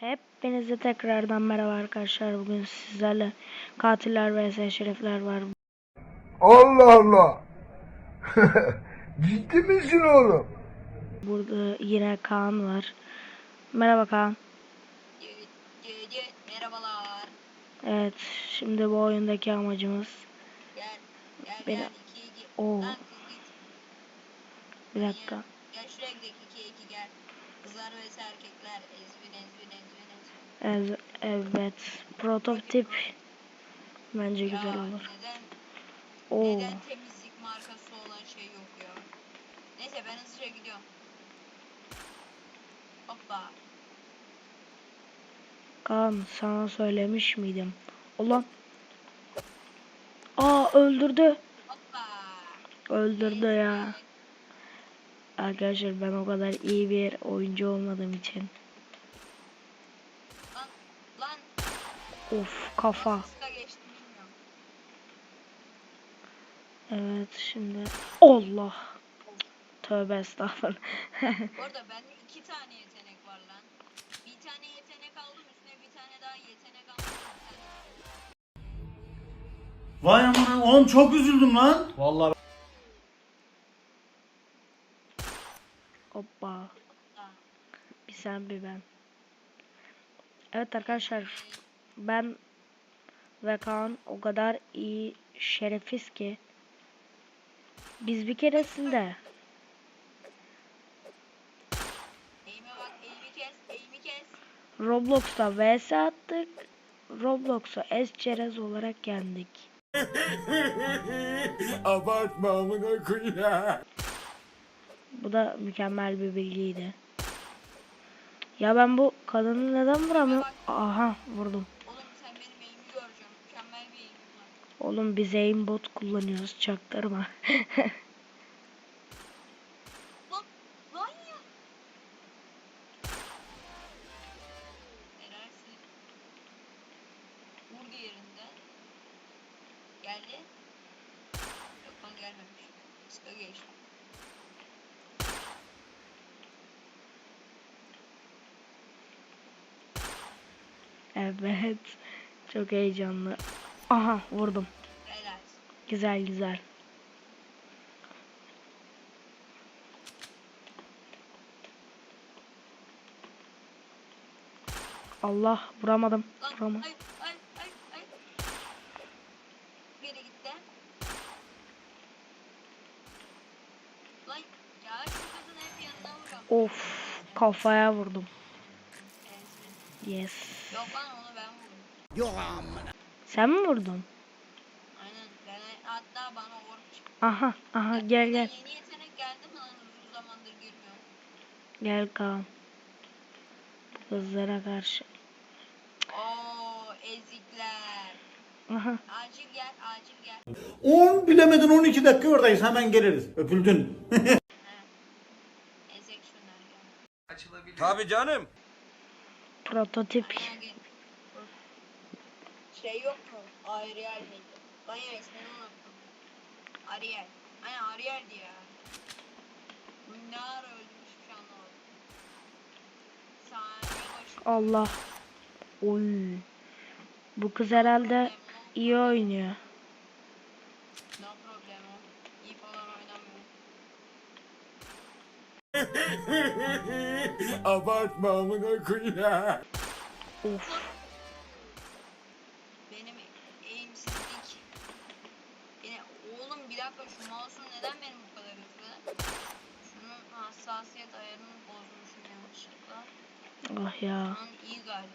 Hepinize tekrardan merhaba arkadaşlar. Bugün sizlerle katiller vs şerefler var. Allah Allah. Ciddi misin oğlum? Burada yine Kaan var. Merhaba Kaan. Merhabalar. Evet, şimdi bu oyundaki amacımız Gel. Gel Beni- gel. 2 2. Oo. Lan kız git. bir dakika. Gel, şuraya gidelim 2 2 gel. Kızlar vs erkekler. Ez- evet, prototip bence güzel Ya, olur. Neden, Oo, neden temizlik markası olan şey yok ya? Neyse ben hızlıca gidiyorum. Hoppa. Kaan sana söylemiş miydim? Ulan. Aa öldürdü. Hoppa. Öldürdü ya. Evet. Arkadaşlar ben o kadar iyi bir oyuncu olmadığım için. Lan lan. Of kafa. Evet şimdi Allah. Tövbe estağfurullah. Bu arada bende iki tane yetenek var lan. Bir tane yetenek aldım üstüne bir tane daha yetenek aldım. Vay aman oğlum çok üzüldüm lan. Vallahi Hoppa. Bir sen bir ben. Evet arkadaşlar ben ve Kaan o kadar iyi şerefiz ki biz bir keresinde. Roblox'ta vs attık. Roblox'u es çerez olarak yendik. abartma amına koyayım. Bu da mükemmel bir bilgiydi. Ya ben bu kadını neden vuramıyorum? Aha vurdum. Oğlum sen benim eğimi göreceksin. Mükemmel bir eğimim var. Oğlum biz aimbot kullanıyoruz çaktırma. Evet. Çok heyecanlı. Aha vurdum. Helalsin. Güzel güzel. Allah vuramadım. Lan Vuramadım. ay ay ay ay. Geri gitti. Lan ya şu kadın hep yanına vuruyor. Of kafaya vurdum. Ezmi. Yes. Yok lan onu ben vurdum. Sen mi vurdun? Aynen. Ben hatta bana ork çıktı. Aha aha gel gel. Yeni yetenek geldi mi lan uzun zamandır girmiyorum. Gel Kaan. Kızlara karşı. Oo ezikler. Aha. Acil gel acil gel. 10 bilemedin 12 dakika oradayız hemen geliriz. Öpüldün. Ezek şunlar gel. Tabii canım. Prototip. Aynen gel. Şey yok mu? Ariel miydi? Ben ya ismini unuttum. Ariel. Aynen Ariel'di ya. Bu ne ara öldürmüş hiçbir şey anlamadım. Saniye. Allah. Oy. Bu kız herhalde iyi oynuyor. No problemo. İyi falan oynamıyor. abartma amına koyayım. Of. Benim eğimsizlik. Yine oğlum bir dakika şu mouse'um neden benim bu kadar hızlı? Şunun hassasiyet ayarını bozmuşum yanlışlıkla. Ah ya. Şu an iyi galiba.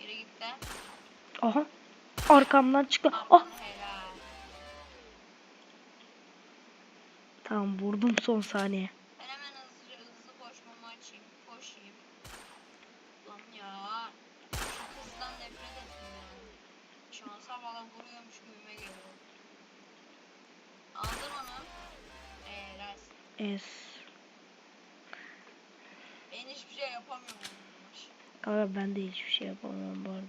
Geri gitti. Aha. Arkamdan çıktı. Ah. Helal. Tamam vurdum son saniye. Ben hiçbir şey yapamıyorum. Kanka ben de hiçbir şey yapamam bu arada.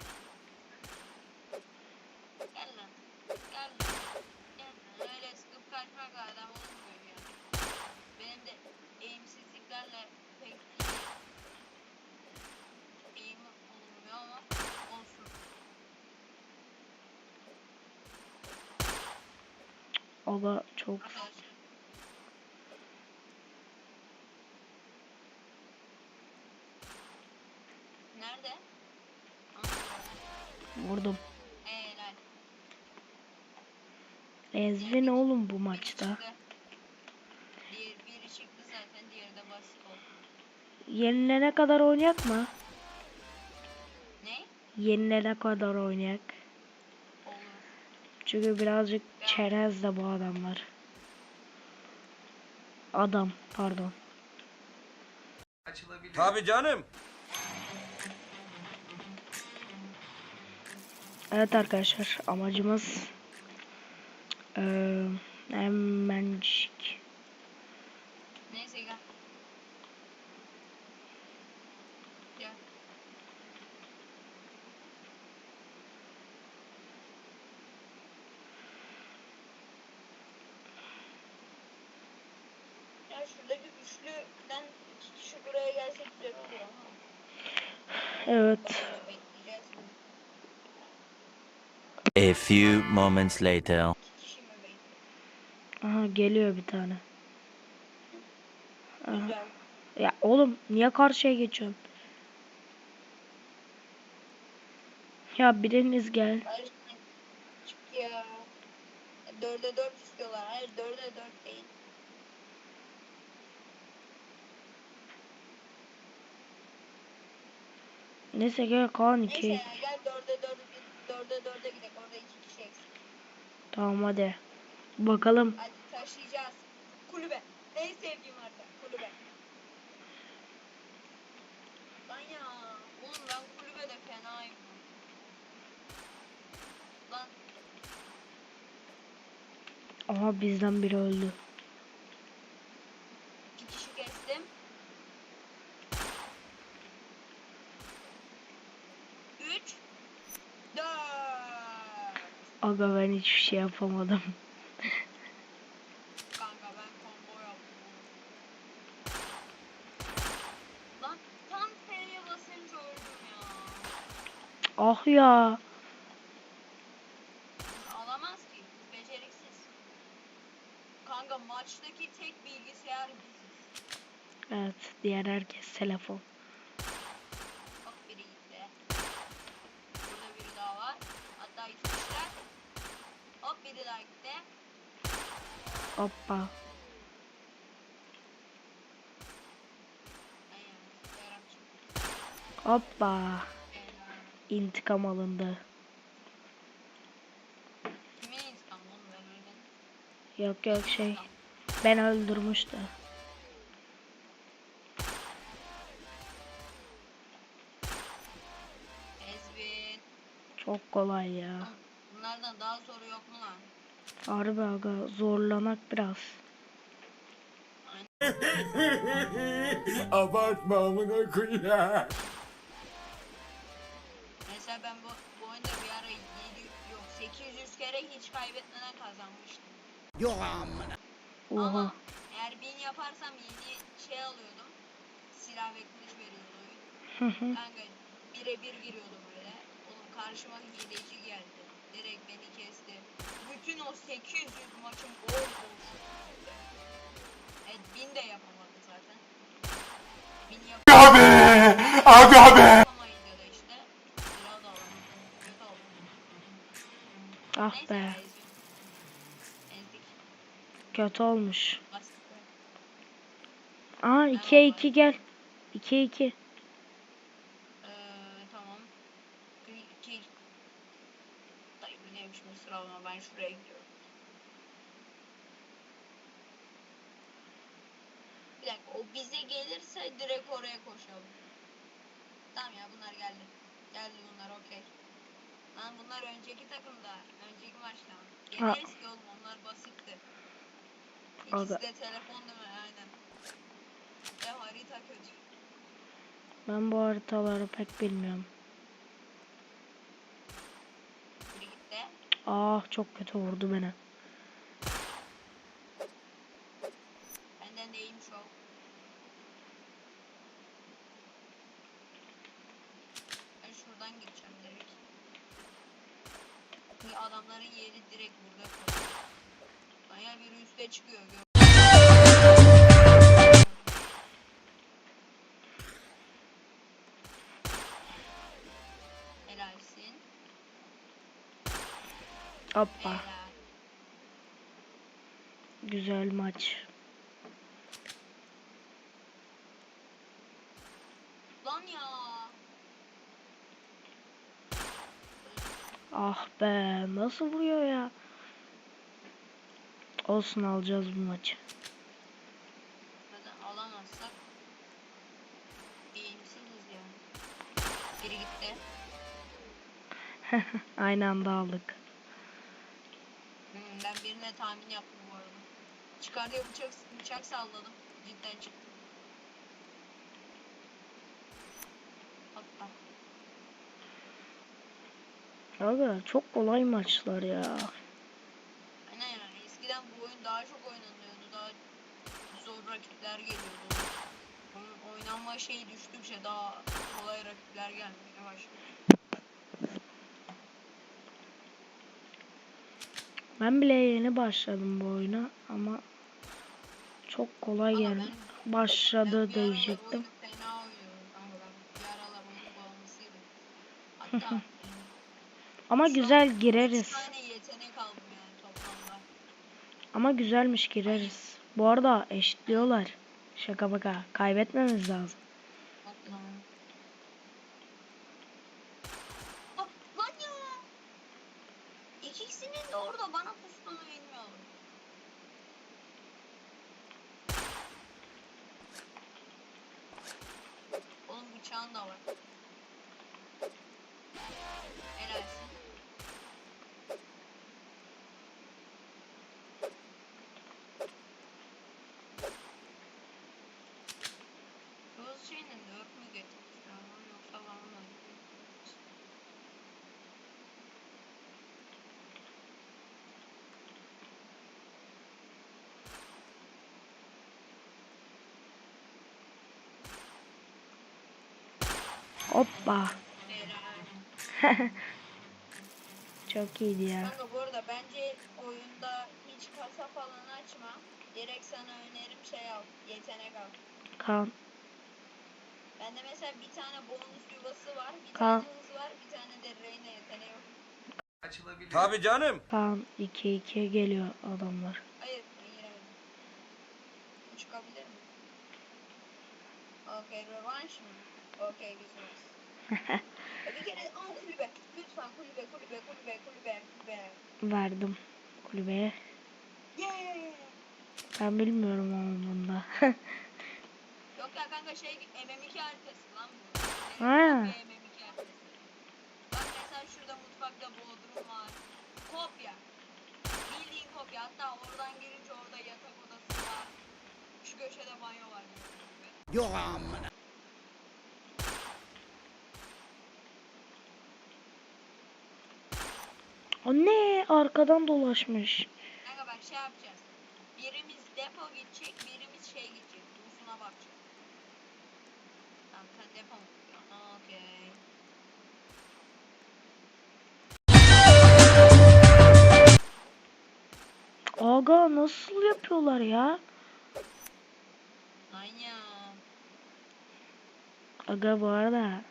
Gel adam olmuyor ya. Benim de eğimsizliklerle pek eğim olmuyor ama olsun. Aga çok Arkadaşlar. Ezvin oğlum bu maçta. Diğer biri çıktı zaten diğeri de basit oldu. Yenilene kadar oynayak mı? Ne? Yenilene kadar oynayak. Olur. Çünkü birazcık çerez de bu adamlar. Adam pardon. Tabii canım. Evet arkadaşlar amacımız eee hemencik Neyse gel. Gel. Ya şuradaki üçlüden iki kişi buraya gelse güzel olur ama. evet A few moments later. Geliyor bir tane. Güzel. Ya oğlum niye karşıya geçiyorsun? Ya biriniz gel. Hayır çık ya. Dörde dört istiyorlar. Hayır dörde dört değil. Neyse gel Neyse iki. ya gel dörde dört dörde dörde gidelim. Orada iki kişi eksik. Tamam hadi. Bakalım. Hadi. En sevdiğim harita. Kulübe. Lan ya. Oğlum ben kulübede fenayım. Lan Aha bizden biri öldü. iki kişi kestim. Üç. Dört. Aga ben hiçbir şey yapamadım. Kanka ben combo yaptım. Lan tam F'ye basınca öldüm ya. Ah ya. Alamaz ki. Beceriksiz. Kanka maçtaki tek bilgisayar biziz. Evet diğer herkes telefon. Bak biri gitti. Burada biri daha var. Hatta iki kişiler. Hop biri daha gitti. Hoppa. Hoppa. İntikam alındı. Yok yok şey. Ben öldürmüştü. Ezbin. Çok kolay ya. Oğlum, Bunlardan daha zoru yok mu lan? Harbi aga zorlanak biraz. Abartma amına koyayım. 800 kere hiç kaybetmeden kazanmıştım. Ama Oha. eğer 1000 yaparsam 7 şey alıyordum. Silah ve kılıç veriyordu oyun. Hı hı. Kanka birebir giriyordum öyle. Oğlum karşıma hileci geldi. Direkt beni kesti. Bütün o 800 maçın gol gol şutlarıydı. Evet 1000 de yapamadı zaten. 1000 yap Abi! Abi abi! yapamayınca da işte silah da alamadım. Kötü oldu. Ah be. Kötü olmuş. Aa 2'ye 2 gel. 2'ye 2. Eee tamam. Kill. kill. Dayı bu neymiş bu sıralama o bize gelirse direkt oraya koşalım. Tamam ya bunlar geldi. Geldi bunlar okey. Lan bunlar önceki takımda. Önceki maçta. Yeneriz ki oğlum onlar basitti. İkisi Aga. de telefon değil mi? Aynen. Ve harita kötü. Ben bu haritaları pek bilmiyorum. Ah çok kötü vurdu beni. Güzel maç. Lan ya. Ah be nasıl vuruyor ya? Olsun alacağız bu maçı. Alamazsak iyimsiziz yani. Biri gitti. Aynı anda aldık. Hmm, ben birine tahmin yaptım. Çıkar diye bıçak, bıçak salladım. Cidden çıktı. Hoppa. Aga çok kolay maçlar ya. Aynen yani eskiden bu oyun daha çok oynanıyordu. Daha zor rakipler geliyordu. Oynanma şeyi düştükçe daha kolay rakipler gelmeye başlıyor. Ben bile yeni başladım bu oyuna ama çok kolay ben- başladı diyecektim. Ama güzel gireriz. yani. Ama güzelmiş gireriz. Bu arada eşitliyorlar. Şaka baka. Kaybetmemiz lazım. İkisinin de orada bana bilmiyorum. Oğlum bıçağın da var. Helalsin. Kız şeyinin de örtü mü getirmişler ama yoksa bana mı? Hoppa. Çok iyiydi ya. Kanka bu arada bence oyunda hiç kasa falan açma. Direkt sana önerim şey al. Yetenek al. Kaan. Bende mesela bir tane bonus yuvası var. Bir Kaan. tane hız var. Bir tane de Reyna yeteneği var. Tabii canım. Kaan 2-2 geliyor adamlar. Hayır giremedim. Çıkabilir mi? Okey rövanş mı? Okey. E bir kere kulübe. Lütfen kulübe kulübe kulübe kulübe kulübe. Verdim kulübeye. Yeah. Ben bilmiyorum ama bunda. Yok ya kanka şey MM2 haritası lan bu. Ha. Kopya MM2 haritası. Bak mesela şurada mutfakta bodrum var. Kopya. Bildiğin kopya. Hatta oradan girince orada yatak odası var. Şu köşede banyo var. Yok amına. O ne? Arkadan dolaşmış. Kanka bak şey yapacağız. Birimiz depo gidecek, birimiz şey gidecek. Uzuna bakacak. Tamam sen depo mu Okey. Aga nasıl yapıyorlar ya? Aynen. Aga bu arada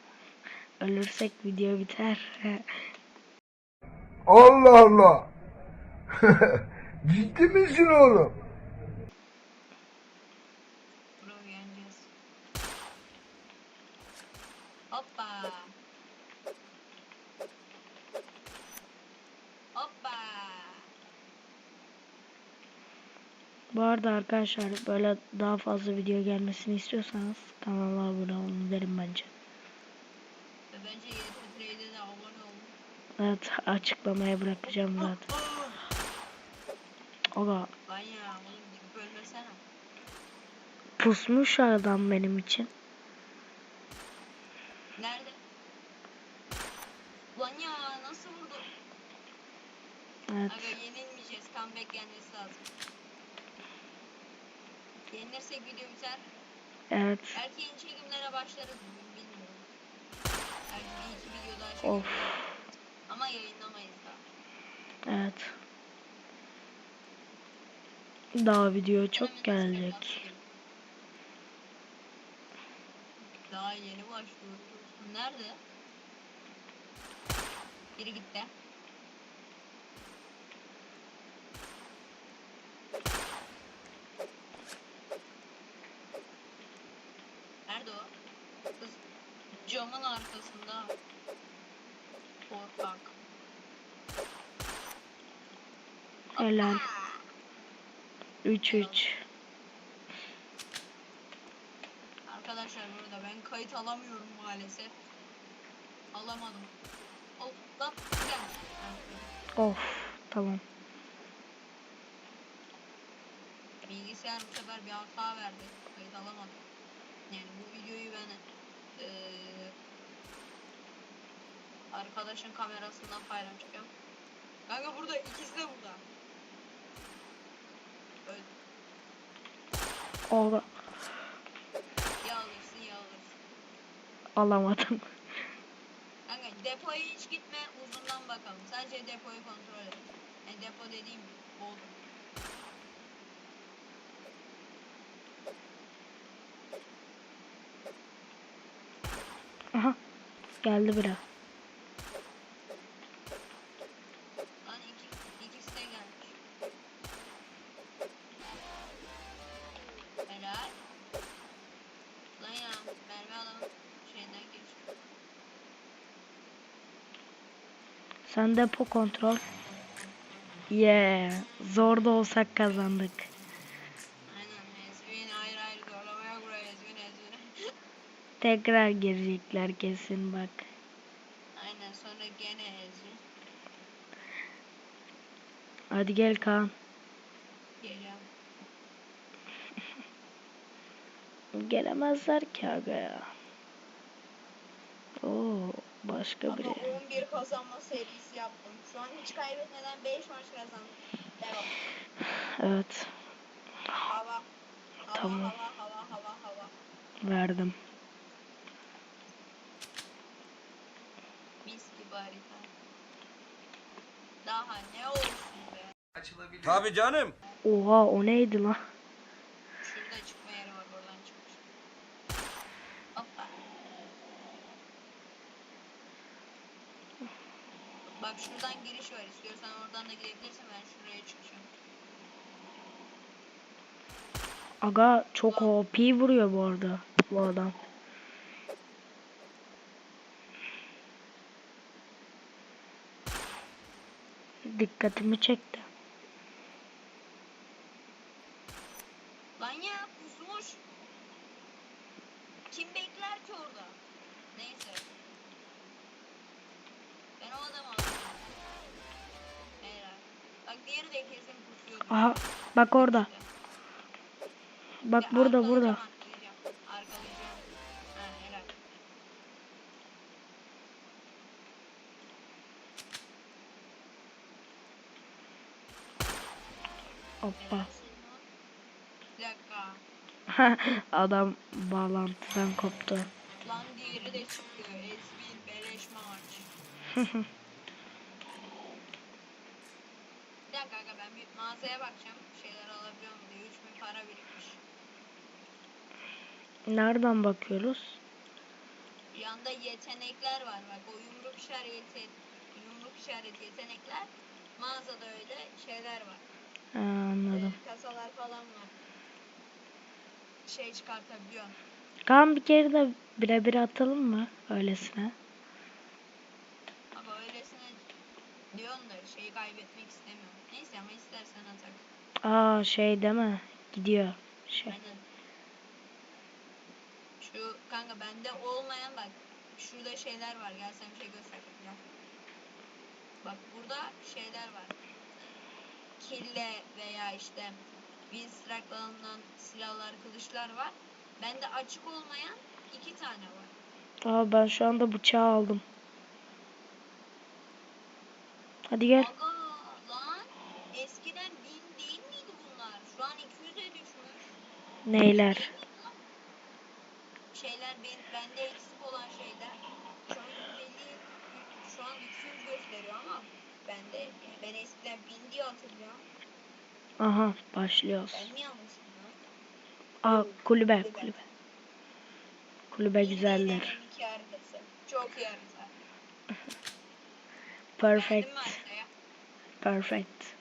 ölürsek video biter. Allah Allah. Ciddi misin oğlum? Hoppa. Hoppa. bu arada arkadaşlar böyle daha fazla video gelmesini istiyorsanız kanala abone olun derim bence. Ve bence YT3'de de abone olun. Evet açıklamaya bırakacağım zaten. Ölmesene. pusmuş adam benim için. Nerede? Lan ya nasıl vurdu? Evet. Aga yenilmeyeceğiz. Comeback gelmesi lazım. Yenilirsek video biter. Evet. Belki yeni çekimlere başlarız bilmiyorum. Belki bir iki video daha Of. Ama yayınlamayız daha. Evet. Daha video çok gelecek. Daha yeni başlıyoruz. Nerede? Biri gitti. Nerede o? Kız camın arkasında. Korkak. Helal. 3-3. Arkadaşlar burada ben kayıt alamıyorum maalesef. Alamadım. Oh lan gel. Of tamam. Bilgisayar bu sefer bir hata verdi. Kayıt alamadım. Yani bu videoyu ben eee arkadaşın kamerasından paylaşacağım. Kanka burada ikisi de burada. Öyle. O Ya alırsın ya alırsın. alamadım. Kanka depoya hiç gitme uzundan bakalım. Sadece depoyu kontrol et. Yani depo dediğim oldu. Aha. Geldi biri. Sen depo kontrol. Yeah. Zor da olsak kazandık. Aynen Ezvin hayır hayır zorlamaya buraya Ezvin Ezvin. Tekrar girecekler kesin bak. Aynen sonra gene Ezvin. Hadi gel Kaan. Geleceğim. Gelemezler ki aga ya. Başka biri. Ama 11 kazanma serisi yaptım. Şu an hiç kaybetmeden 5 maç kazandım. Devam. Evet. Hava. Hava Tamam. hava hava hava hava. Verdim. Mis gibi harita. Daha ne olsun be. Açılabilir. Tabii canım. Oha o neydi lan? Şurada çıkma yeri var oradan çıkmış. Hoppa. Bak şuradan giriş var. Aga çok OP vuruyor bu arada bu adam. Dikkatimi çekti. Lan ya pusmuş. Kim bekler ki orada? Neyse. Ben o adamı diğeri de kesin pusuyordu. Aha bak orada. Bak Ya burada burada. Arkalayacağım. Arkalayacağım. Ha helal. Hoppa. Bir dakika. Adam bağlantıdan koptu. Lan diğeri de çıkıyor. S1 beleş maç. Bir dakika kanka mağazaya bakacağım. Bir şeyler alabiliyor mu diye. 3000 para birikmiş. Nereden bakıyoruz? Yanda yetenekler var bak o yumruk işareti yumruk işareti yetenekler mağazada öyle şeyler var. Ha, anladım. Ee, kasalar falan var. Şey çıkartabiliyor. Kaan bir kere de birebir atalım mı? Öylesine. Ama öylesine diyorsun da şeyi kaybetmek istemiyorum. Neyse ama istersen atak. Aa şey deme. Gidiyor. Şey. Aynen. Şu kanka bende olmayan bak şurada şeyler var. Gel sen bir şey göstereyim. Gel. Bak burada şeyler var. Kille veya işte Winstrike alınan silahlar, kılıçlar var. Bende açık olmayan iki tane var. Aa ben şu anda bıçağı aldım. Hadi gel. Aga lan eskiden 1000 değil miydi bunlar? Şu an 200'e düşmüş. Neyler? Şeyler ben, bende eksik olan şeyler. Şu an 150 şu an 200 gösteriyor ama bende ben eskiden 1000 diye hatırlıyorum. Aha başlıyoruz. Ben mi yanlışım lan? Aa kulübe kulübe. Kulübe güzeller. İki haritası. Çok iyi harita. Perfect. Perfect.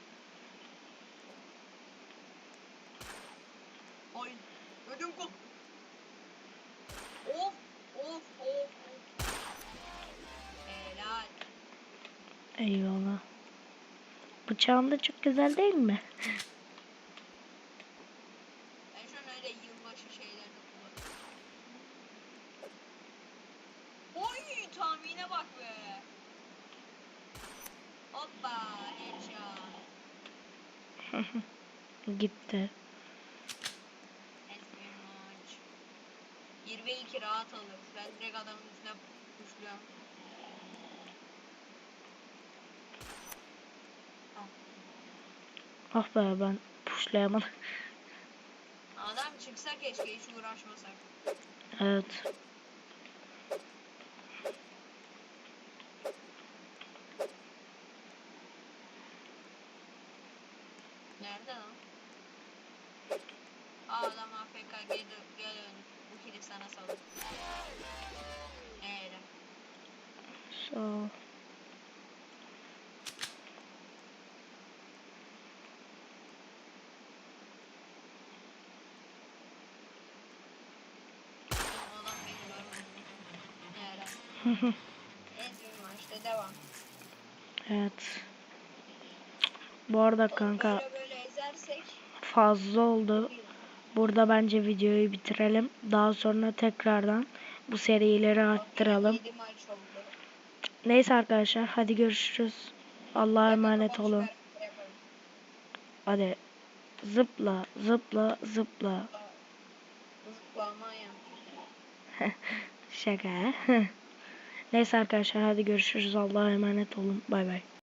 Eyvallah. Bıçağım da çok güzel değil mi? Ben şu an öyle yılbaşı şeylerini kullanıyorum. Oy tahmine bak be. Hoppa headshot. Gitti. Thanks very much. 1 ve 2 rahat alırız. Ben direkt adamın üstüne kuşluyorum. Ah be ben pushlayamadım. Adam çıksa keşke hiç uğraşmasak. Evet. Nerede lan? Aa adam AFK gel, gel ön. Bu kilit sana salın. Eee. So. Adam beni maçta devam. Evet. Bu arada kanka Böyle böyle ezersek fazla oldu. Burada bence videoyu bitirelim. Daha sonra tekrardan bu serileri arttıralım. 7 maç oldu. Neyse arkadaşlar hadi görüşürüz. Allah'a emanet olun. Hadi zıpla zıpla zıpla. Şaka. Neyse arkadaşlar hadi görüşürüz. Allah'a emanet olun. Bay bay.